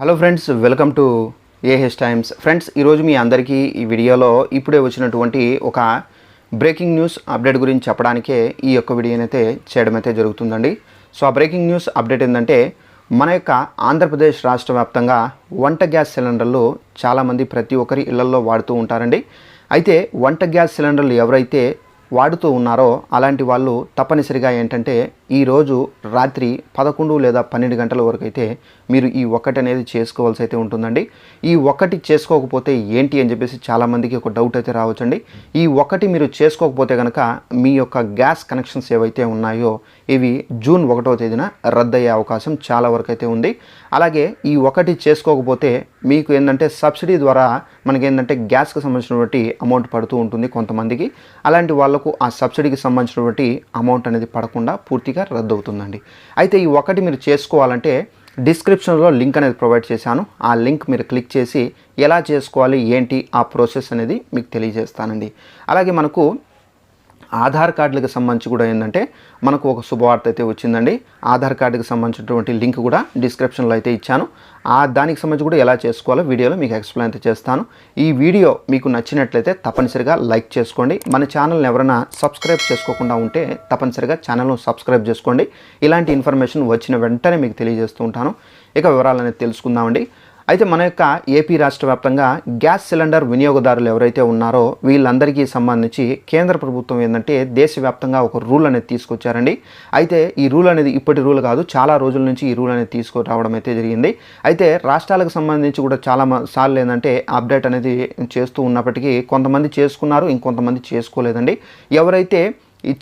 Hello friends welcome to AH Times friends ఈరోజు మీ అందరికీ ఈ వీడియోలో ఇప్పుడే వచ్చినటువంటి ఒక బ్రేకింగ్ న్యూస్ అప్డేట్ గురించి చెప్పడానికే ఈ యొక్క వీడియోనైతే చేయడం అయితే జరుగుతుందండి. సో ఆ బ్రేకింగ్ న్యూస్ అప్డేట్ ఏంటంటే మన యొక్క ఆంధ్రప్రదేశ్ రాష్ట్ర వ్యాప్తంగా వంట గ్యాస్ సిలిండర్లు చాలామంది ప్రతి ఒక్కరి ఇళ్ళలో వాడుతూ ఉంటారండి. అయితే వంట గ్యాస్ సిలిండర్లు ఎవరైతే వాడుతూ ఉన్నారో అలాంటి వాళ్ళు తప్పనిసరిగా ఏంటంటే ఈరోజు రాత్రి పదకొండు లేదా పన్నెండు గంటల వరకు అయితే మీరు ఈ ఒక్కటి అనేది చేసుకోవాల్సి అయితే ఉంటుందండి. ఈ ఒక్కటి చేసుకోకపోతే ఏంటి అని చెప్పేసి చాలామందికి ఒక డౌట్ అయితే రావచ్చండి. ఈ ఒక్కటి మీరు చేసుకోకపోతే కనుక మీ యొక్క గ్యాస్ కనెక్షన్స్ ఏవైతే ఉన్నాయో ఇవి జూన్ ఒకటో తేదీన రద్దయ్యే అవకాశం చాలా వరకు అయితే ఉంది. అలాగే ఈ ఒకటి చేసుకోకపోతే మీకు ఏంటంటే సబ్సిడీ ద్వారా మనకి ఏంటంటే గ్యాస్కి సంబంధించినటువంటి అమౌంట్ పడుతూ ఉంటుంది కొంతమందికి. అలాంటి వాళ్ళకు ఆ సబ్సిడీకి సంబంధించినటువంటి అమౌంట్ అనేది పడకుండా పూర్తిగా రద్దు అవుతుందండి అయితే ఈ ఒకటి మీరు చేసుకోవాలంటే డిస్క్రిప్షన్లో లింక్ అనేది ప్రొవైడ్ చేశాను. ఆ లింక్ మీరు క్లిక్ చేసి ఎలా చేసుకోవాలి ఏంటి ఆ ప్రాసెస్ అనేది మీకు తెలియజేస్తానండి. అలాగే మనకు ఆధార్ కార్డులకు సంబంధించి కూడా ఏంటంటే మనకు ఒక శుభవార్త అయితే వచ్చిందండి. ఆధార్ కార్డుకి సంబంధించినటువంటి లింక్ కూడా డిస్క్రిప్షన్లో అయితే ఇచ్చాను. ఆ దానికి సంబంధించి కూడా ఎలా చేసుకోవాలో వీడియోలో మీకు ఎక్స్ప్లెయిన్ అయితే చేస్తాను. ఈ వీడియో మీకు నచ్చినట్లయితే తప్పనిసరిగా లైక్ చేసుకోండి. మన ఛానల్ని ఎవరైనా సబ్స్క్రైబ్ చేసుకోకుండా ఉంటే తప్పనిసరిగా ఛానల్ను సబ్స్క్రైబ్ చేసుకోండి. ఇలాంటి ఇన్ఫర్మేషన్ వచ్చిన వెంటనే మీకు తెలియజేస్తూ ఉంటాను. ఇక వివరాలు అనేది తెలుసుకుందామండి. అయితే మన యొక్క ఏపీ రాష్ట్ర వ్యాప్తంగా గ్యాస్ సిలిండర్ వినియోగదారులు ఎవరైతే ఉన్నారో వీళ్ళందరికీ సంబంధించి కేంద్ర ప్రభుత్వం ఏంటంటే దేశవ్యాప్తంగా ఒక రూల్ అనేది తీసుకొచ్చారండి. అయితే ఈ రూల్ అనేది ఇప్పటి రూల్ కాదు చాలా రోజుల నుంచి ఈ రూల్ అనేది తీసుకురావడం అయితే జరిగింది. అయితే రాష్ట్రాలకు సంబంధించి కూడా చాలా మ- సార్లు ఏంటంటే అప్డేట్ అనేది చేస్తూ ఉన్నప్పటికీ కొంతమంది చేసుకున్నారు ఇంకొంతమంది చేసుకోలేదండి. ఎవరైతే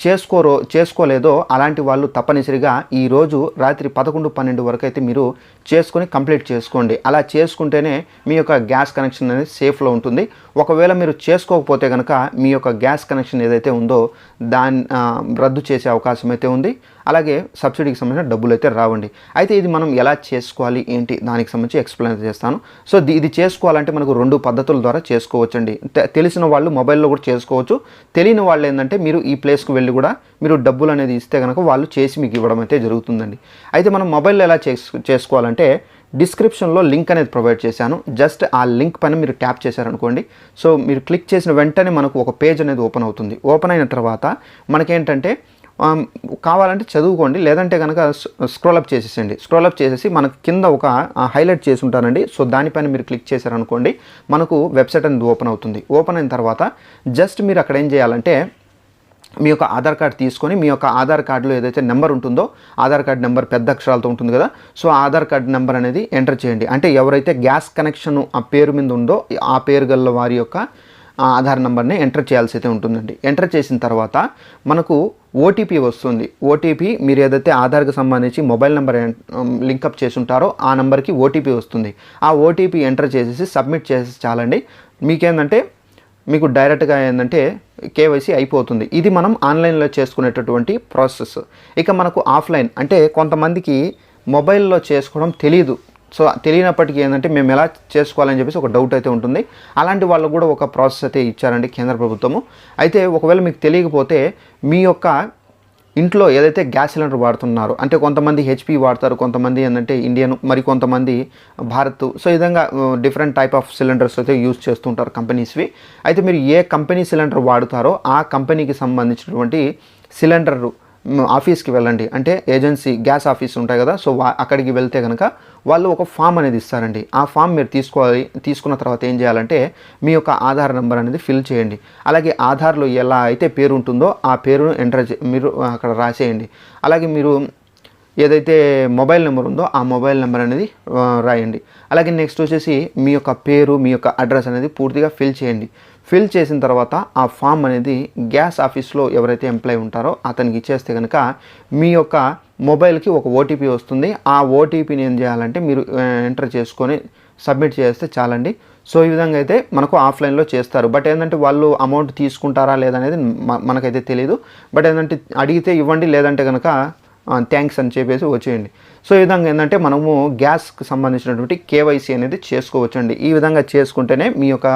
చేసుకోరో చేసుకోలేదో అలాంటి వాళ్ళు తప్పనిసరిగా ఈరోజు రాత్రి పదకొండు పన్నెండు వరకు అయితే మీరు చేసుకొని కంప్లీట్ చేసుకోండి. అలా చేసుకుంటేనే మీ యొక్క గ్యాస్ కనెక్షన్ అనేది సేఫ్లో ఉంటుంది. ఒకవేళ మీరు చేసుకోకపోతే కనుక మీ యొక్క గ్యాస్ కనెక్షన్ ఏదైతే ఉందో దాన్ని రద్దు చేసే అవకాశం అయితే ఉంది. అలాగే సబ్సిడీకి సంబంధించిన డబ్బులు అయితే రావండి. అయితే ఇది మనం ఎలా చేసుకోవాలి? ఏంటి? దానికి సంబంధించి ఎక్స్ప్లెయిన్ చేస్తాను. సో ఇది చేసుకోవాలంటే మనకు రెండు పద్ధతుల ద్వారా చేసుకోవచ్చండి. తెలిసిన వాళ్ళు మొబైల్లో కూడా చేసుకోవచ్చు. తెలియని వాళ్ళు ఏంటంటే మీరు ఈ ప్లేస్కి వెళ్ళి కూడా మీరు డబ్బులు అనేది ఇస్తే కనుక వాళ్ళు చేసి మీకు ఇవ్వడం అయితే జరుగుతుందండి. అయితే మనం మొబైల్లో ఎలా చేసుకోవాలంటే డిస్క్రిప్షన్లో లింక్ అనేది ప్రొవైడ్ చేశాను. జస్ట్ ఆ లింక్ పైన మీరు ట్యాప్ చేశారనుకోండి. సో మీరు క్లిక్ చేసిన వెంటనే మనకు ఒక పేజ్ అనేది ఓపెన్ అవుతుంది. ఓపెన్ అయిన తర్వాత మనకేంటంటే కావాలంటే చదువుకోండి లేదంటే కనుక స్క్రోల్ అప్ చేసేసండి స్క్రోలప్ చేసేసి మనకు కింద ఒక హైలైట్ చేసి ఉంటానండి సో దానిపైన మీరు క్లిక్ చేశారనుకోండి మనకు వెబ్సైట్ అనేది ఓపెన్ అవుతుంది. ఓపెన్ అయిన తర్వాత జస్ట్ మీరు అక్కడ ఏం చేయాలంటే మీ యొక్క ఆధార్ కార్డ్ తీసుకొని మీ యొక్క ఆధార్ కార్డులో ఏదైతే నెంబర్ ఉంటుందో ఆధార్ కార్డ్ నెంబర్ పెద్ద అక్షరాలతో ఉంటుంది కదా సో ఆధార్ కార్డ్ నెంబర్ అనేది ఎంటర్ చేయండి. అంటే ఎవరైతే గ్యాస్ కనెక్షన్ ఆ పేరు మీద ఉందో ఆ పేరు గల వారి యొక్క ఆధార్ నెంబర్ని ఎంటర్ చేయాల్సి అయితే ఉంటుందండి. ఎంటర్ చేసిన తర్వాత మనకు ఓటీపీ వస్తుంది. ఓటీపీ మీరు ఏదైతే ఆధార్కి సంబంధించి మొబైల్ నెంబర్ లింకప్ చేసి ఉంటారో ఆ నెంబర్కి ఓటీపీ వస్తుంది. ఆ ఓటీపీ ఎంటర్ చేసేసి సబ్మిట్ చేసేసి చాలండి. మీకేందంటే మీకు డైరెక్ట్గా ఏంటంటే కేవైసీ అయిపోతుంది. ఇది మనం ఆన్లైన్లో చేసుకునేటటువంటి ప్రాసెస్. ఇక మనకు ఆఫ్లైన్ అంటే కొంతమందికి మొబైల్లో చేసుకోవడం తెలియదు సో తెలియనప్పటికీ ఏంటంటే మేము ఎలా చేసుకోవాలని చెప్పేసి ఒక డౌట్ అయితే ఉంటుంది. అలాంటి వాళ్ళకు కూడా ఒక ప్రాసెస్ అయితే ఇచ్చారండి కేంద్ర ప్రభుత్వము. అయితే ఒకవేళ మీకు తెలియకపోతే మీ యొక్క ఇంట్లో ఏదైతే గ్యాస్ సిలిండర్ వాడుతున్నారో అంటే కొంతమంది హెచ్పి వాడతారు కొంతమంది ఏంటంటే ఇండియన్ మరి కొంతమంది భారత్ సో ఈ విధంగా డిఫరెంట్ టైప్ ఆఫ్ సిలిండర్స్ అయితే యూజ్ చేస్తుంటారు కంపెనీస్వి అయితే మీరు ఏ కంపెనీ సిలిండర్ వాడుతారో ఆ కంపెనీకి సంబంధించినటువంటి సిలిండర్ ఆఫీస్కి వెళ్ళండి. అంటే ఏజెన్సీ గ్యాస్ ఆఫీస్ ఉంటాయి కదా సో వా అక్కడికి వెళ్తే కనుక వాళ్ళు ఒక ఫామ్ అనేది ఇస్తారండి. ఆ ఫామ్ మీరు తీసుకోవాలి తీసుకున్న తర్వాత ఏం చేయాలంటే మీ యొక్క ఆధార్ నెంబర్ అనేది ఫిల్ చేయండి. అలాగే ఆధార్లో ఎలా అయితే పేరు ఉంటుందో ఆ పేరును ఎంటర్ చే- మీరు అక్కడ రాసేయండి. అలాగే మీరు ఏదైతే మొబైల్ నెంబర్ ఉందో ఆ మొబైల్ నెంబర్ అనేది రాయండి. అలాగే నెక్స్ట్ వచ్చేసి మీ యొక్క పేరు మీ యొక్క అడ్రస్ అనేది పూర్తిగా ఫిల్ చేయండి. ఫిల్ చేసిన తర్వాత ఆ ఫామ్ అనేది గ్యాస్ ఆఫీస్లో ఎవరైతే ఎంప్లాయ్ ఉంటారో అతనికి ఇచ్చేస్తే కనుక మీ యొక్క మొబైల్కి ఒక ఓటీపీ వస్తుంది. ఆ ఓటీపీని ఏం చేయాలంటే మీరు ఎంటర్ చేసుకొని సబ్మిట్ చేస్తే చాలండి. సో ఈ విధంగా అయితే మనకు ఆఫ్లైన్లో చేస్తారు. బట్ ఏంటంటే వాళ్ళు అమౌంట్ తీసుకుంటారా లేదనేది మనకైతే తెలియదు బట్ ఏంటంటే అడిగితే ఇవ్వండి లేదంటే కనుక థ్యాంక్స్ అని చెప్పేసి వచ్చేయండి. సో ఈ విధంగా ఏంటంటే మనము గ్యాస్కి సంబంధించినటువంటి కేవైసీ అనేది చేసుకోవచ్చండి. ఈ విధంగా చేసుకుంటేనే మీ యొక్క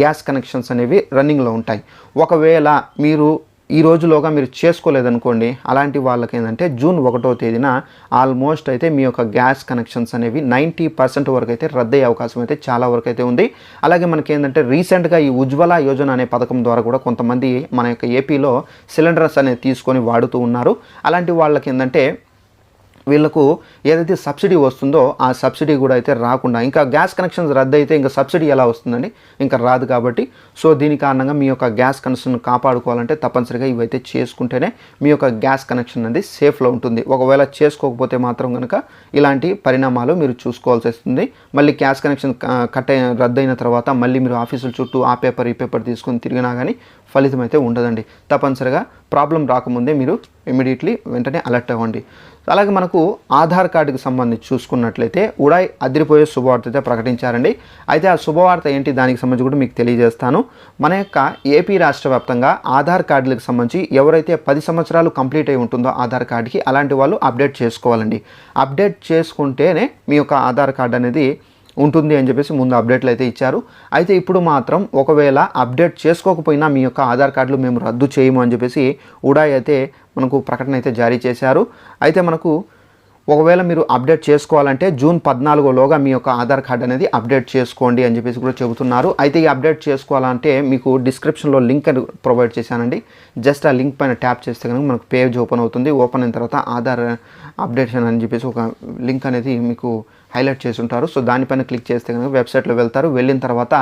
గ్యాస్ కనెక్షన్స్ అనేవి రన్నింగ్లో ఉంటాయి. ఒకవేళ మీరు ఈ రోజులోగా మీరు చేసుకోలేదనుకోండి అలాంటి వాళ్ళకి ఏంటంటే జూన్ ఒకటో తేదీన ఆల్మోస్ట్ అయితే మీ యొక్క గ్యాస్ కనెక్షన్స్ అనేవి నైంటీ పర్సెంట్ వరకు అయితే రద్దయ్యే అవకాశం అయితే చాలా వరకు అయితే ఉంది. అలాగే మనకి ఏంటంటే రీసెంట్గా ఈ ఉజ్వల యోజన అనే పథకం ద్వారా కూడా కొంతమంది మన యొక్క ఏపీలో సిలిండర్స్ అనేది తీసుకొని వాడుతూ ఉన్నారు. అలాంటి వాళ్ళకి ఏంటంటే వీళ్ళకు ఏదైతే సబ్సిడీ వస్తుందో ఆ సబ్సిడీ కూడా అయితే రాకుండా ఇంకా గ్యాస్ కనెక్షన్స్ రద్దు అయితే ఇంకా సబ్సిడీ ఎలా వస్తుందండి? ఇంకా రాదు కాబట్టి. సో దీని కారణంగా మీ యొక్క గ్యాస్ కనెక్షన్ కాపాడుకోవాలంటే తప్పనిసరిగా ఇవైతే చేసుకుంటేనే మీ యొక్క గ్యాస్ కనెక్షన్ అనేది సేఫ్లో ఉంటుంది. ఒకవేళ చేసుకోకపోతే మాత్రం కనుక ఇలాంటి పరిణామాలు మీరు చూసుకోవాల్సి వస్తుంది. మళ్ళీ గ్యాస్ కనెక్షన్ కట్ అయిన రద్దయిన తర్వాత మళ్ళీ మీరు ఆఫీసుల చుట్టూ ఆ పేపర్ ఈ పేపర్ తీసుకొని తిరిగినా కానీ ఫలితం అయితే ఉండదండి. తప్పనిసరిగా ప్రాబ్లం రాకముందే మీరు ఇమీడియట్లీ వెంటనే అలర్ట్ అవ్వండి. అలాగే మనకు ఆధార్ కార్డుకి సంబంధించి చూసుకున్నట్లయితే ఉడాయ్ అదిరిపోయే శుభవార్త అయితే ప్రకటించారండి. అయితే ఆ శుభవార్త ఏంటి? దానికి సంబంధించి కూడా మీకు తెలియజేస్తాను. మన యొక్క ఏపీ రాష్ట్ర వ్యాప్తంగా ఆధార్ కార్డులకు సంబంధించి ఎవరైతే పది సంవత్సరాలు కంప్లీట్ అయి ఉంటుందో ఆధార్ కార్డుకి అలాంటి వాళ్ళు అప్డేట్ చేసుకోవాలండి. అప్డేట్ చేసుకుంటేనే మీ యొక్క ఆధార్ కార్డు అనేది ఉంటుంది అని చెప్పేసి ముందు అప్డేట్లు అయితే ఇచ్చారు. అయితే ఇప్పుడు మాత్రం ఒకవేళ అప్డేట్ చేసుకోకపోయినా మీ యొక్క ఆధార్ కార్డులు మేము రద్దు చేయము అని చెప్పేసి ఉడాయ్ అయితే మనకు ప్రకటన అయితే జారీ చేశారు. అయితే మనకు ఒకవేళ మీరు అప్డేట్ చేసుకోవాలంటే జూన్ పద్నాలుగోలోగా మీ యొక్క ఆధార్ కార్డ్ అనేది అప్డేట్ చేసుకోండి అని చెప్పేసి కూడా చెబుతున్నారు. అయితే ఈ అప్డేట్ చేసుకోవాలంటే మీకు డిస్క్రిప్షన్లో లింక్ అని ప్రొవైడ్ చేశానండి. జస్ట్ ఆ లింక్ పైన ట్యాప్ చేస్తే కనుక మనకు పేజ్ ఓపెన్ అవుతుంది. ఓపెన్ అయిన తర్వాత ఆధార్ అప్డేషన్ అని చెప్పేసి ఒక లింక్ అనేది మీకు హైలైట్ చేసి ఉంటారు సో దానిపైన క్లిక్ చేస్తే కనుక వెబ్సైట్లో వెళ్తారు. వెళ్ళిన తర్వాత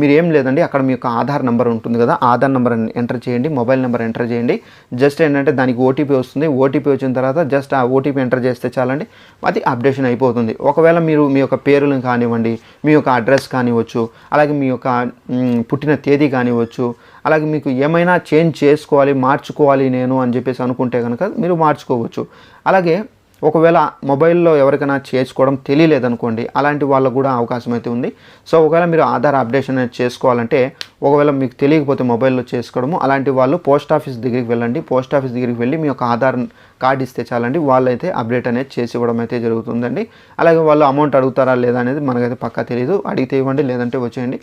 మీరు ఏం లేదండి అక్కడ మీ యొక్క ఆధార్ నెంబర్ ఉంటుంది కదా ఆధార్ నెంబర్ ఎంటర్ చేయండి మొబైల్ నెంబర్ ఎంటర్ చేయండి. జస్ట్ ఏంటంటే దానికి ఓటీపీ వస్తుంది. ఓటీపీ వచ్చిన తర్వాత జస్ట్ ఆ ఓటీపీ ఎంటర్ చేస్తే చాలండి అది అప్డేషన్ అయిపోతుంది. ఒకవేళ మీరు మీ యొక్క పేరులను కానివ్వండి మీ యొక్క అడ్రస్ కానివ్వచ్చు అలాగే మీ యొక్క పుట్టిన తేదీ కానివ్వచ్చు అలాగే మీకు ఏమైనా చేంజ్ చేసుకోవాలి మార్చుకోవాలి నేను అని చెప్పేసి అనుకుంటే కనుక మీరు మార్చుకోవచ్చు. అలాగే ఒకవేళ మొబైల్లో ఎవరికైనా చేసుకోవడం తెలియలేదనుకోండి అలాంటి వాళ్ళకు కూడా అవకాశం అయితే ఉంది. సో ఒకవేళ మీరు ఆధార్ అప్డేషన్ అనేది చేసుకోవాలంటే ఒకవేళ మీకు తెలియకపోతే మొబైల్లో చేసుకోవడము అలాంటి వాళ్ళు పోస్ట్ ఆఫీస్ దగ్గరికి వెళ్ళండి. పోస్ట్ ఆఫీస్ దగ్గరికి వెళ్ళి మీ యొక్క ఆధార్ కార్డు ఇస్తే చాలండి. వాళ్ళైతే అప్డేట్ అనేది చేసి ఇవ్వడం అయితే జరుగుతుందండి. అలాగే వాళ్ళు అమౌంట్ అడుగుతారా లేదా అనేది మనకైతే పక్కా తెలియదు అడిగితే ఇవ్వండి లేదంటే వచ్చేయండి.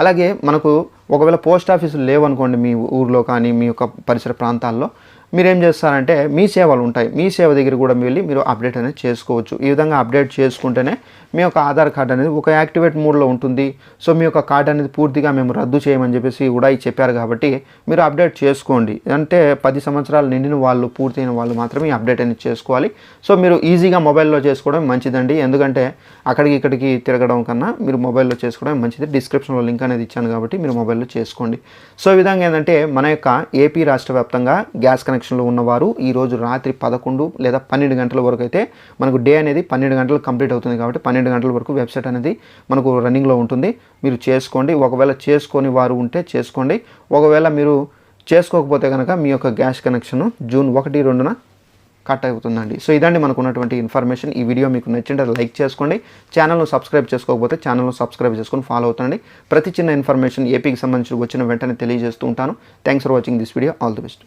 అలాగే మనకు ఒకవేళ పోస్ట్ ఆఫీసులు లేవనుకోండి మీ ఊర్లో కానీ మీ యొక్క పరిసర ప్రాంతాల్లో మీరు ఏం చేస్తారంటే మీ సేవలు ఉంటాయి. మీ సేవ దగ్గర కూడా వెళ్ళి మీరు అప్డేట్ అనేది చేసుకోవచ్చు. ఈ విధంగా అప్డేట్ చేసుకుంటేనే మీ యొక్క ఆధార్ కార్డ్ అనేది ఒక యాక్టివేట్ మోడ్లో ఉంటుంది. సో మీ యొక్క కార్డు అనేది పూర్తిగా మేము రద్దు చేయమని చెప్పేసి కూడా చెప్పారు కాబట్టి మీరు అప్డేట్ చేసుకోండి. అంటే పది సంవత్సరాలు నిండిన వాళ్ళు పూర్తయిన వాళ్ళు మాత్రమే అప్డేట్ అనేది చేసుకోవాలి. సో మీరు ఈజీగా మొబైల్లో చేసుకోవడం మంచిదండి. ఎందుకంటే అక్కడికి ఇక్కడికి తిరగడం కన్నా మీరు మొబైల్లో చేసుకోవడం మంచిది. డిస్క్రిప్షన్లో లింక్ అనేది ఇచ్చాను కాబట్టి మీరు మొబైల్లో చేసుకోండి. సో ఈ విధంగా ఏంటంటే మన యొక్క ఏపీ రాష్ట్ర వ్యాప్తంగా గ్యాస్ కనెక్షన్లో ఉన్నవారు ఈ రోజు రాత్రి పదకొండు లేదా పన్నెండు గంటల వరకు అయితే మనకు డే అనేది పన్నెండు గంటలు కంప్లీట్ అవుతుంది కాబట్టి పన్నెండు గంటల వరకు వెబ్సైట్ అనేది మనకు రన్నింగ్లో ఉంటుంది. మీరు చేసుకోండి. ఒకవేళ చేసుకొని వారు ఉంటే చేసుకోండి. ఒకవేళ మీరు చేసుకోకపోతే కనుక మీ యొక్క గ్యాస్ కనెక్షన్ జూన్ ఒకటి రెండున కట్ అవుతుందండి. సో ఇదండి మనకు ఉన్నటువంటి ఇన్ఫర్మేషన్. ఈ వీడియో మీకు నచ్చింటే లైక్ చేసుకోండి. ఛానల్ను సబ్స్క్రైబ్ చేసుకోకపోతే ఛానల్ను సబ్స్క్రైబ్ చేసుకొని ఫాలో అవుతుండండి. ప్రతి చిన్న ఇన్ఫర్మేషన్ ఏపీకి సంబంధించి వచ్చిన వెంటనే తెలియజేస్తూ ఉంటాను. Thanks for watching this video. All the best.